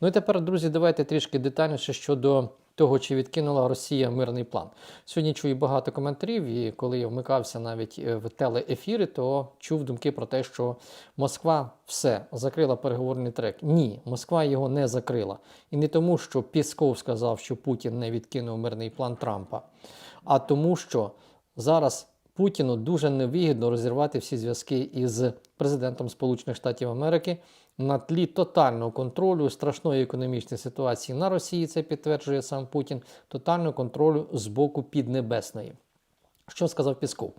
Ну і тепер, друзі, давайте трішки детальніше щодо того, чи відкинула Росія мирний план. Сьогодні чую багато коментарів, і коли я вмикався навіть е, в телеефіри, то чув думки про те, що Москва все закрила переговорний трек. Ні, Москва його не закрила. І не тому, що Пісков сказав, що Путін не відкинув мирний план Трампа, а тому, що зараз. Путіну дуже невигідно розірвати всі зв'язки із президентом Сполучених Штатів Америки на тлі тотального контролю страшної економічної ситуації на Росії. Це підтверджує сам Путін, тотального контролю з боку Піднебесної. Що сказав Пісков?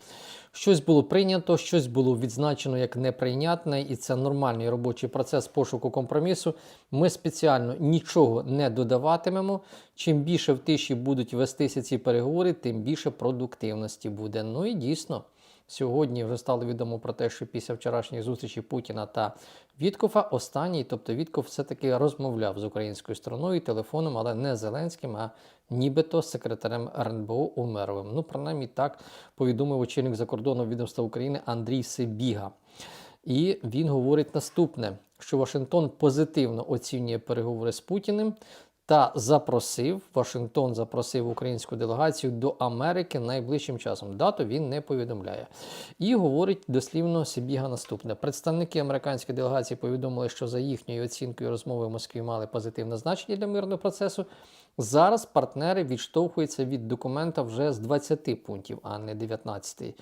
Щось було прийнято, щось було відзначено як неприйнятне, і це нормальний робочий процес пошуку компромісу. Ми спеціально нічого не додаватимемо. Чим більше в тиші будуть вестися ці переговори, тим більше продуктивності буде. Ну і дійсно. Сьогодні вже стало відомо про те, що після вчорашньої зустрічі Путіна та Віткофа останній, тобто Вітков, все-таки розмовляв з українською стороною телефоном, але не Зеленським, а нібито секретарем РНБО Умеровим. Ну, принаймні так повідомив очільник закордонного відомства України Андрій Сибіга. І він говорить наступне: що Вашингтон позитивно оцінює переговори з Путіним та запросив Вашингтон запросив українську делегацію до Америки найближчим часом. Дату він не повідомляє. І говорить дослівно Сибіга наступне: представники американської делегації повідомили, що за їхньою оцінкою розмови в Москві мали позитивне значення для мирного процесу. Зараз партнери відштовхуються від документа вже з 20 пунктів, а не 19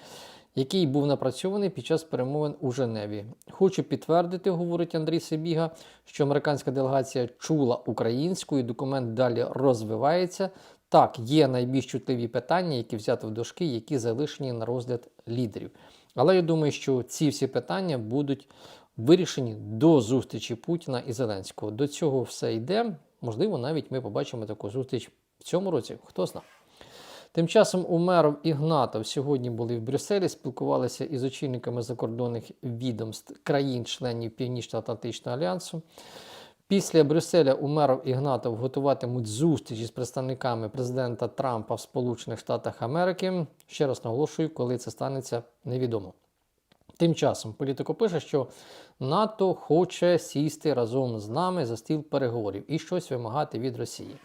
який був напрацьований під час перемовин у Женеві. Хочу підтвердити, говорить Андрій Сибіга, що американська делегація чула українську і документ далі розвивається. Так, є найбільш чутливі питання, які взяти в дошки, які залишені на розгляд лідерів. Але я думаю, що ці всі питання будуть вирішені до зустрічі Путіна і Зеленського. До цього все йде. Можливо, навіть ми побачимо таку зустріч в цьому році. Хто знає. Тим часом Умеров і Гнатов сьогодні були в Брюсселі, спілкувалися із очільниками закордонних відомств країн-членів Північно-Атлантичного альянсу. Після Брюсселя Умеров і Гнатов готуватимуть зустріч із представниками президента Трампа в Сполучених Штатах Америки. Ще раз наголошую, коли це станеться, невідомо. Тим часом політико пише, що НАТО хоче сісти разом з нами за стіл переговорів і щось вимагати від Росії.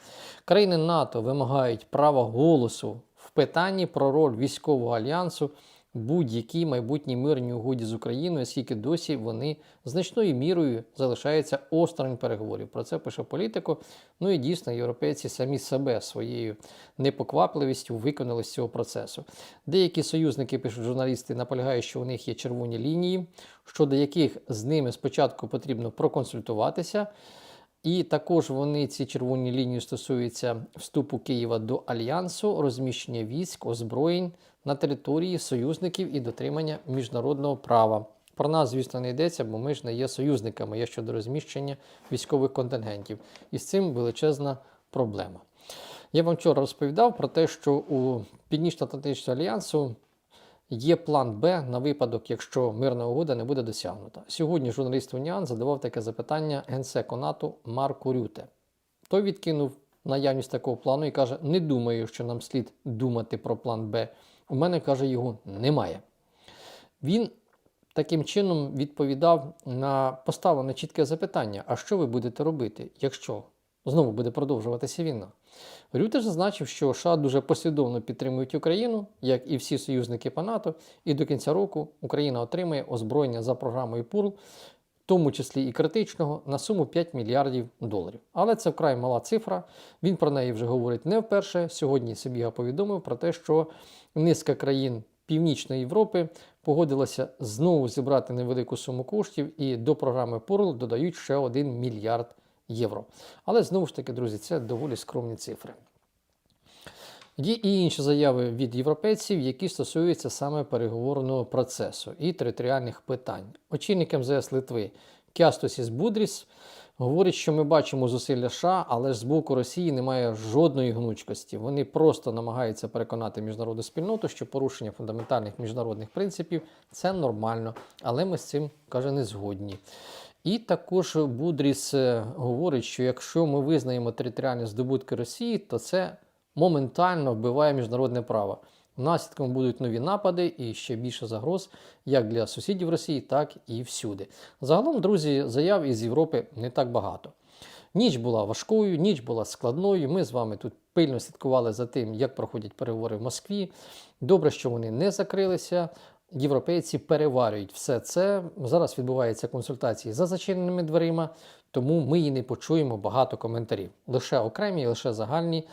Країни НАТО вимагають права голосу в питанні про роль військового альянсу будь-якій майбутній мирній угоді з Україною, оскільки досі вони значною мірою залишаються осторонь переговорів. Про це пише політико. Ну і дійсно, європейці самі себе своєю непоквапливістю виконали з цього процесу. Деякі союзники пишуть журналісти, наполягають, що у них є червоні лінії, щодо яких з ними спочатку потрібно проконсультуватися. І також вони ці червоні лінії стосуються вступу Києва до альянсу, розміщення військ, озброєнь на території союзників і дотримання міжнародного права. Про нас, звісно, не йдеться, бо ми ж не є союзниками є щодо розміщення військових контингентів. І з цим величезна проблема. Я вам вчора розповідав про те, що у Північно-Атлантичного альянсу є план Б на випадок, якщо мирна угода не буде досягнута. Сьогодні журналіст Уніан задавав таке запитання генсеку НАТО Марку Рюте. Той відкинув наявність такого плану і каже: Не думаю, що нам слід думати про план Б. У мене каже, його немає. Він таким чином відповідав на поставлене чітке запитання: а що ви будете робити, якщо знову буде продовжуватися війна? Рюте зазначив, що США дуже послідовно підтримують Україну, як і всі союзники по НАТО, і до кінця року Україна отримає озброєння за програмою ПУРЛ, в тому числі і критичного, на суму 5 мільярдів доларів. Але це вкрай мала цифра. Він про неї вже говорить не вперше. Сьогодні Сибіга повідомив про те, що низка країн Північної Європи погодилася знову зібрати невелику суму коштів і до програми ПУРЛ додають ще 1 мільярд євро. Але знову ж таки, друзі, це доволі скромні цифри. Є і інші заяви від європейців, які стосуються саме переговорного процесу і територіальних питань. Очільник МЗС Литви Кястосіс Будріс говорить, що ми бачимо зусилля США, але ж з боку Росії немає жодної гнучкості. Вони просто намагаються переконати міжнародну спільноту, що порушення фундаментальних міжнародних принципів це нормально, але ми з цим каже не згодні. І також Будріс е, говорить, що якщо ми визнаємо територіальні здобутки Росії, то це моментально вбиває міжнародне право. Наслідком будуть нові напади і ще більше загроз як для сусідів Росії, так і всюди. Загалом, друзі, заяв із Європи не так багато. Ніч була важкою, ніч була складною. Ми з вами тут пильно слідкували за тим, як проходять переговори в Москві. Добре, що вони не закрилися. Європейці переварюють все це. Зараз відбуваються консультації за зачиненими дверима, тому ми і не почуємо багато коментарів. Лише окремі, лише загальні